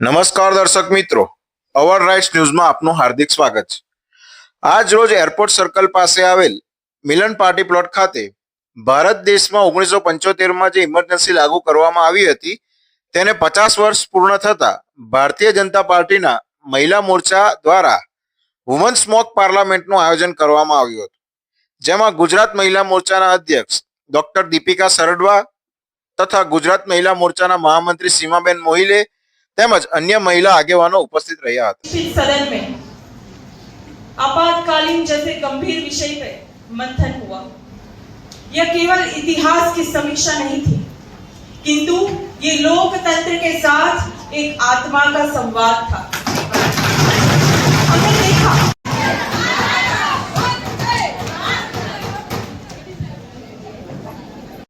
નમસ્કાર દર્શક મિત્રો. અવર રાઇટ્સ ન્યૂઝમાં આપનું હાર્દિક સ્વાગત છે. આજ રોજ એરપોર્ટ સર્કલ પાસે આવેલ મિલન પાર્ટી પ્લોટ ખાતે ભારત દેશમાં ઓગણીસો પંચોતેરમાં જે ઇમરજન્સી લાગુ કરવામાં આવી હતી, તેને પચાસ વર્ષ પૂર્ણ થતા ભારતીય જનતા પાર્ટીના મહિલા મોરચા દ્વારા વુમન સ્મોક પાર્લામેન્ટનું આયોજન કરવામાં આવ્યું હતું. જેમાં ગુજરાત મહિલા મોરચાના અધ્યક્ષ ડોક્ટર દીપિકા સરડવા તથા ગુજરાત મહિલા મોરચાના મહામંત્રી સીમાબેન મોહિલે તેમજ અન્ય મહિલા આગેવાનો ઉપસ્થિત રહ્યા હતા इस सदन में आपातकालीन जैसे गंभीर विषय पे मंथन हुआ यह केवल इतिहास की समीक्षा नहीं थी किंतु ये लोकतंत्र के साथ एक आत्मा का संवाद था